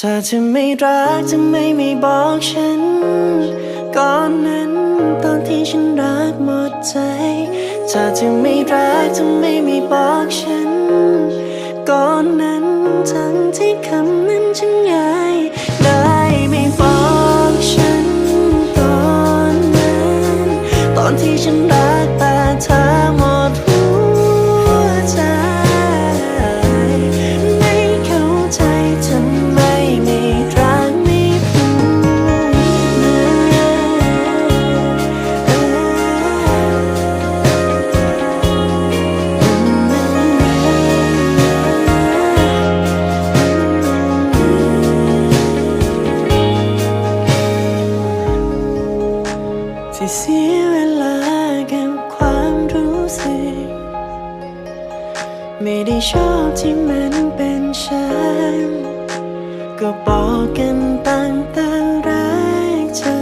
ถ้าเธอไม่รักจะไม่ไม่บอกฉัน ก่อนนั้นตอนที่ฉันรักหมดใจ ถ้าเธอไม่รักจะไม่ไม่บอกฉัน ก่อนนั้นทั้งที่คำนั้นฉันง่ายได้ไม่บอกฉันก่อนนั้น ตอนที่ฉันรัก เสียเวลากับความรู้สึก ไม่ได้ชอบที่มันเป็นฉัน ก็บอกกันตั้งแต่แรกเจอ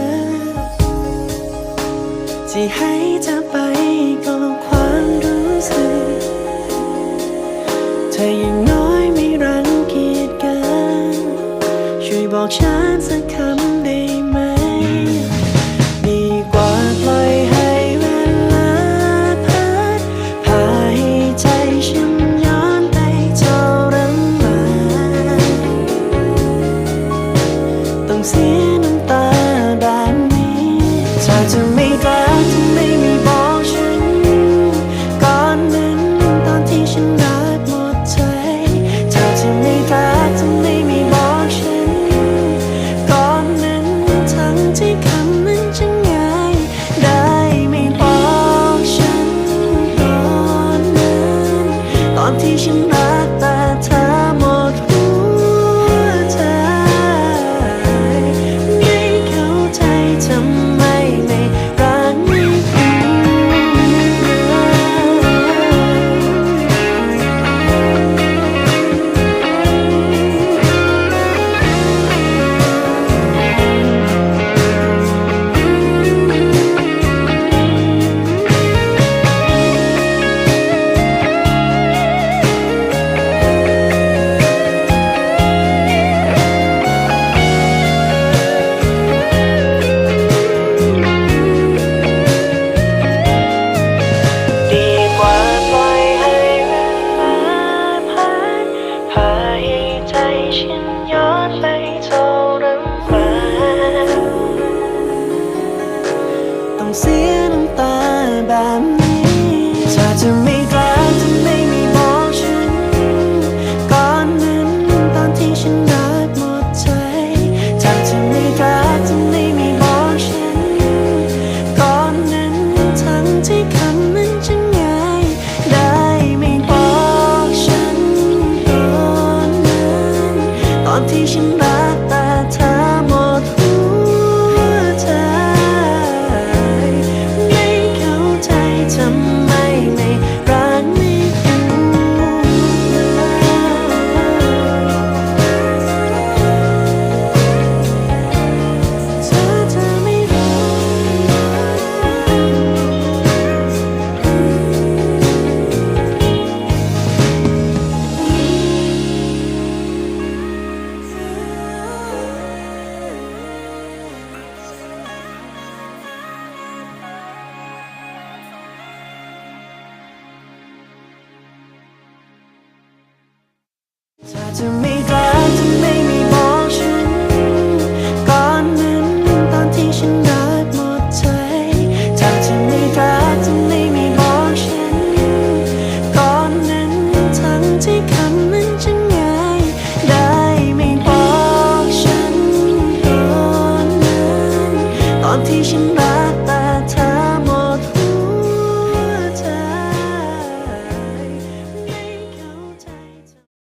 ที่ให้เธอไปก็ความรู้สึก เธอยังน้อยไม่รังเกียจกัน ช่วยบอกฉันสักคำ ตอ ต จะไม่รักจะไม่ม่บอกฉันก่อนนั้นตอนที่ฉันรักหมดใจถ้าจะไม่รักจะไม่ม่บอกฉันก่อนนั้นทั้งที่คำนั้นฉันง่ายได้ไม่บอกฉันก่อนนั้นตอนที่ฉันรักแต่